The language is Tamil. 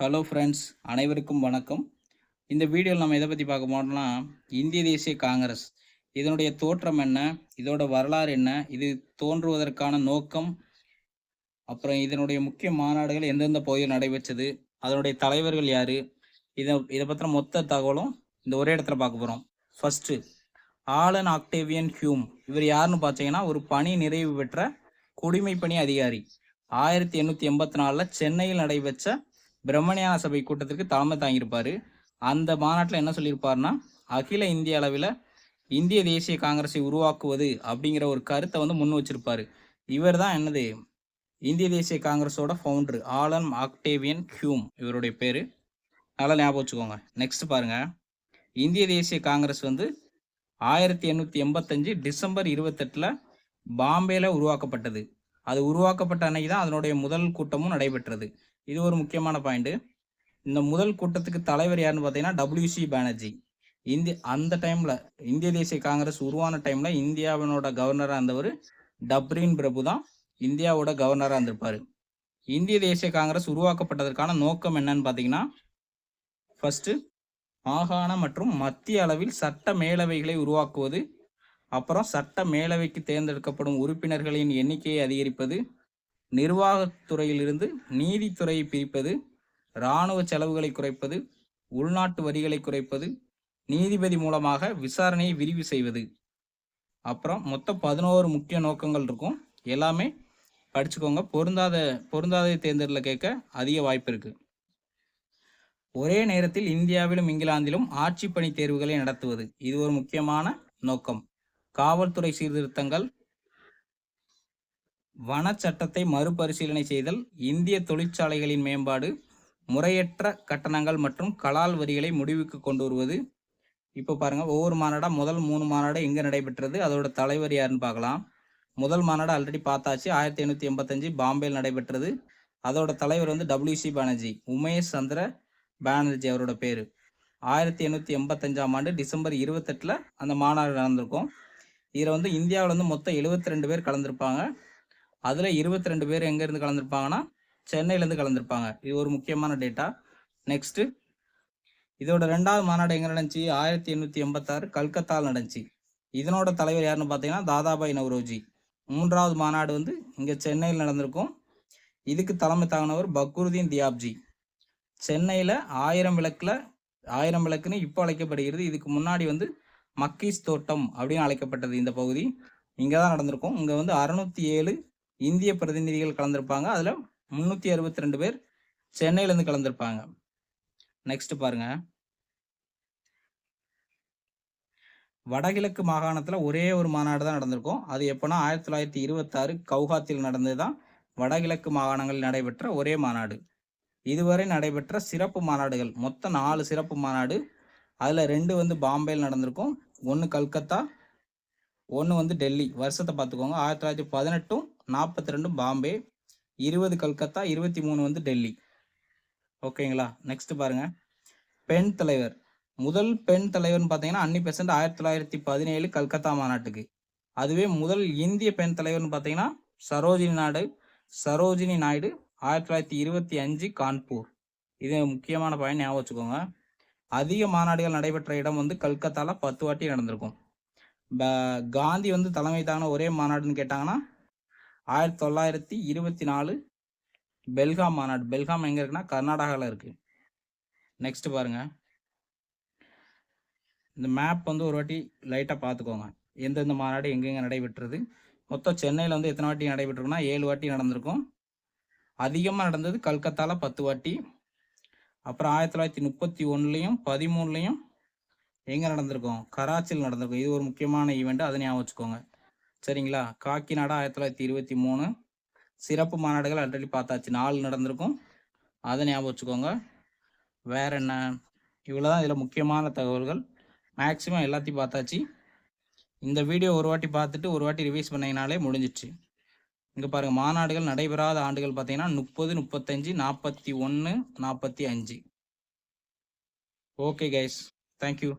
ஹலோ ஃப்ரெண்ட்ஸ் அனைவருக்கும் வணக்கம். இந்த வீடியோவில் நம்ம எதை பற்றி பார்க்க போனோம்னா இந்திய தேசிய காங்கிரஸ். இதனுடைய தோற்றம் என்ன? இதோட வரலாறு என்ன? இது தோன்றுவதற்கான நோக்கம். அப்புறம் இதனுடைய முக்கிய மாநாடுகள் எந்தெந்த பகுதியில் நடைபெற்றது? அதனுடைய தலைவர்கள் யார்? இதை இதை பற்றின மொத்த தகவலும் இந்த ஒரே இடத்துல பார்க்க போகிறோம் ஃபஸ்ட்டு ஆலன் ஆக்டேவியன் ஹியூம். இவர் யாருன்னு பார்த்தீங்கன்னா ஒரு பணி நிறைவு பெற்ற குடிமைப்பணி அதிகாரி. ஆயிரத்தி எண்ணூற்றி எண்பத்தி நாலில் சென்னையில் நடைபெற்ற பிரம்மணியான சபை கூட்டத்திற்கு தலைமை தாங்கியிருப்பார். அந்த மாநாட்டில் என்ன சொல்லியிருப்பாருன்னா அகில இந்திய அளவில் இந்திய தேசிய காங்கிரஸை உருவாக்குவது அப்படிங்கிற ஒரு கருத்தை வந்து முன் வச்சிருப்பாரு. இவர் தான் என்னது? இந்திய தேசிய காங்கிரஸோட ஃபவுண்டர் ஆலன் ஆக்டேவியன் ஹியூம் இவருடைய பேர். நல்லா ஞாபகம் வச்சுக்கோங்க. நெக்ஸ்ட் பாருங்க. இந்திய தேசிய காங்கிரஸ் வந்து ஆயிரத்தி எண்ணூற்றி எண்பத்தஞ்சு டிசம்பர் இருபத்தெட்டில் பாம்பேல உருவாக்கப்பட்டது. அது உருவாக்கப்பட்ட அன்னைக்கு தான் அதனுடைய முதல் கூட்டமும் நடைபெற்றது. இது ஒரு முக்கியமான பாயிண்ட் இந்த முதல் கூட்டத்துக்கு தலைவர் யாருன்னு பார்த்தீங்கன்னா டபிள்யூசி பானர்ஜி இந்திய அந்த டைம்ல இந்திய தேசிய காங்கிரஸ் உருவான டைம்ல இந்தியாவினோட கவர்னராக இருந்தவர் டப்ரின் பிரபு தான் இந்தியாவோட கவர்னராக இருந்திருப்பாரு. இந்திய தேசிய காங்கிரஸ் உருவாக்கப்பட்டதற்கான நோக்கம் என்னன்னு பார்த்தீங்கன்னா ஃபர்ஸ்ட் மாகாண மற்றும் மத்திய அளவில் சட்ட மேலவைகளை உருவாக்குவது அப்புறம் சட்ட மேலவைக்கு தேர்ந்தெடுக்கப்படும் உறுப்பினர்களின் எண்ணிக்கையை அதிகரிப்பது நிர்வாகத்துறையிலிருந்து நீதித்துறையை பிரிப்பது இராணுவ செலவுகளை குறைப்பது உள்நாட்டு வரிகளை குறைப்பது நீதிபதி மூலமாக விசாரணையை விரிவு செய்வது. அப்புறம் மொத்தம் பதினோரு முக்கிய நோக்கங்கள் இருக்கும். எல்லாமே படிச்சுக்கோங்க. பொருந்தாத பொருந்தாத தேர்ந்தெடுல கேட்க அதிக வாய்ப்பு இருக்கு. ஒரே நேரத்தில் இந்தியாவிலும் இங்கிலாந்திலும் ஆட்சி பணி தேர்வுகளை நடத்துவது. இது ஒரு முக்கியமான நோக்கம். காவல்துறை சீர்திருத்தங்கள் வனச்சட்டத்தை மறுபரிசீலனை செய்தல் இந்திய தொழிற்சாலைகளின் மேம்பாடு முறையற்ற கட்டணங்கள் மற்றும் கலால் வரிகளை முடிவுக்கு கொண்டு வருவது. இப்போ பாருங்க ஒவ்வொரு மாநாடாக முதல் மூணு மாநாடு எங்கே நடைபெற்றது அதோட தலைவர் யாருன்னு பார்க்கலாம். முதல் மாநாடு ஆல்ரெடி பார்த்தாச்சு ஆயிரத்தி எண்ணூற்றி எண்பத்தஞ்சு பாம்பேயில் நடைபெற்றது. அதோட தலைவர் வந்து டபிள்யூசி பானர்ஜி உமேஷ் சந்திர பானர்ஜி அவரோட பேர். ஆயிரத்தி எண்ணூற்றி எண்பத்தஞ்சாம் ஆண்டு டிசம்பர் இருபத்தெட்டில் அந்த மாநாடு நடந்திருக்கும். இதில் வந்து இந்தியாவில் வந்து மொத்தம் எழுபத்தி ரெண்டு பேர் கலந்துருப்பாங்க. அதில் இருபத்தி ரெண்டு பேர் எங்கேருந்து கலந்துருப்பாங்கன்னா சென்னையிலேருந்து கலந்துருப்பாங்க. இது ஒரு முக்கியமான டேட்டா நெக்ஸ்ட்டு இதோட ரெண்டாவது மாநாடு எங்கே நடந்துச்சு? ஆயிரத்தி எண்ணூற்றி எண்பத்தாறு கல்கத்தாவில் நடந்துச்சு. இதனோட தலைவர் யாருன்னு பார்த்தீங்கன்னா தாதாபாய் நவ்ரோஜி. மூன்றாவது மாநாடு வந்து இங்கே சென்னையில் நடந்திருக்கும். இதுக்கு தலைமை தாங்கினவர் பக்ருதீன் தியாப்ஜி. சென்னையில் ஆயிரம் விளக்கில் ஆயிரம் விளக்குன்னு இப்போ அழைக்கப்படுகிறது. இதுக்கு முன்னாடி வந்து மக்கீஸ் தோட்டம் அப்படின்னு அழைக்கப்பட்டது இந்த பகுதி. இங்கே தான் நடந்திருக்கும். இங்கே வந்து அறுநூத்தி ஏழு இந்திய பிரதிநிதிகள் கலந்துருப்பாங்க. அதில் முந்நூற்றி அறுபத்தி ரெண்டு பேர் சென்னையிலேருந்து கலந்துருப்பாங்க. நெக்ஸ்ட் பாருங்க. வடகிழக்கு மாகாணத்தில் ஒரே ஒரு மாநாடு தான் நடந்திருக்கும். அது எப்போனா ஆயிரத்தி தொள்ளாயிரத்தி இருபத்தாறு கவுகாத்தில் நடந்தது தான் வடகிழக்கு மாகாணங்களில் நடைபெற்ற ஒரே மாநாடு. இதுவரை நடைபெற்ற சிறப்பு மாநாடுகள். மொத்தம் நாலு சிறப்பு மாநாடு. அதில் ரெண்டு வந்து பாம்பேயில் நடந்திருக்கும். ஒன்று கல்கத்தா ஒன்று வந்து டெல்லி. வருஷத்தை பார்த்துக்கோங்க. ஆயிரத்தி தொள்ளாயிரத்தி பதினெட்டும் நாற்பத்தி ரெண்டு பாம்பே இருபது கல்கத்தா இருபத்தி மூணு வந்து டெல்லி. ஓகேங்களா? நெக்ஸ்ட் பாருங்கள் பெண் தலைவர். முதல் பெண் தலைவர்னு பார்த்தீங்கன்னா அன்னி பெர்சன்ட் ஆயிரத்தி தொள்ளாயிரத்தி பதினேழு கல்கத்தா மாநாட்டுக்கு. அதுவே முதல் இந்திய பெண் தலைவர்னு பார்த்தீங்கன்னா சரோஜினி நாடு சரோஜினி நாயுடு ஆயிரத்தி தொள்ளாயிரத்தி இருபத்தி அஞ்சு கான்பூர். இது முக்கியமான பயன் ஞாபகம் வச்சுக்கோங்க. அதிக மாநாடுகள் நடைபெற்ற இடம் வந்து கல்கத்தாவில் பத்து வாட்டி நடந்திருக்கும். காந்தி வந்து தலைமை தாங்கின ஒரே மாநாடுன்னு கேட்டாங்கன்னா ஆயிரத்தி தொள்ளாயிரத்தி இருபத்தி நாலு பெல்காம் மாநாடு. பெல்காம் எங்கே இருக்குன்னா கர்நாடகாவில் இருக்குது நெக்ஸ்ட் பாருங்க. இந்த மேப் வந்து ஒரு வாட்டி லைட்டாக பார்த்துக்கோங்க எந்தெந்த மாநாடு எங்கெங்கே நடைபெற்றது? மொத்தம் சென்னையில் வந்து எத்தனை வாட்டி நடைபெற்றிருக்குன்னா ஏழு வாட்டி நடந்திருக்கும். அதிகமாக நடந்தது கல்கத்தாவில் பத்து வாட்டி. அப்புறம் ஆயிரத்தி தொள்ளாயிரத்தி முப்பத்தி ஒன்றுலையும் பதிமூணுலையும் எங்கே நடந்திருக்கும்? கராச்சியில் நடந்திருக்கும். இது ஒரு முக்கியமான ஈவெண்ட்டு அதை ஞாபகம் வச்சுக்கோங்க. சரிங்களா? காக்கிநாடா ஆயிரத்தி தொள்ளாயிரத்தி இருபத்தி மூணு. சிறப்பு மாநாடுகள் ஆல்ரெடி பார்த்தாச்சு. நாலு நடந்திருக்கும். அதை ஞாபகம் வச்சுக்கோங்க. வேற என்ன? இவ்வளோ தான் இதில் முக்கியமான தகவல்கள். மேக்ஸிமம் எல்லாத்தையும் பார்த்தாச்சு. இந்த வீடியோ ஒரு வாட்டி பார்த்துட்டு ஒரு வாட்டி ரிவைஸ் பண்ணிங்கனாலே முடிஞ்சிச்சு. இங்கே பாருங்கள் மாநாடுகள் நடைபெறாத ஆண்டுகள் பார்த்தீங்கன்னா முப்பது முப்பத்தஞ்சு நாற்பத்தி ஒன்று நாற்பத்தி அஞ்சு. Okay guys thank you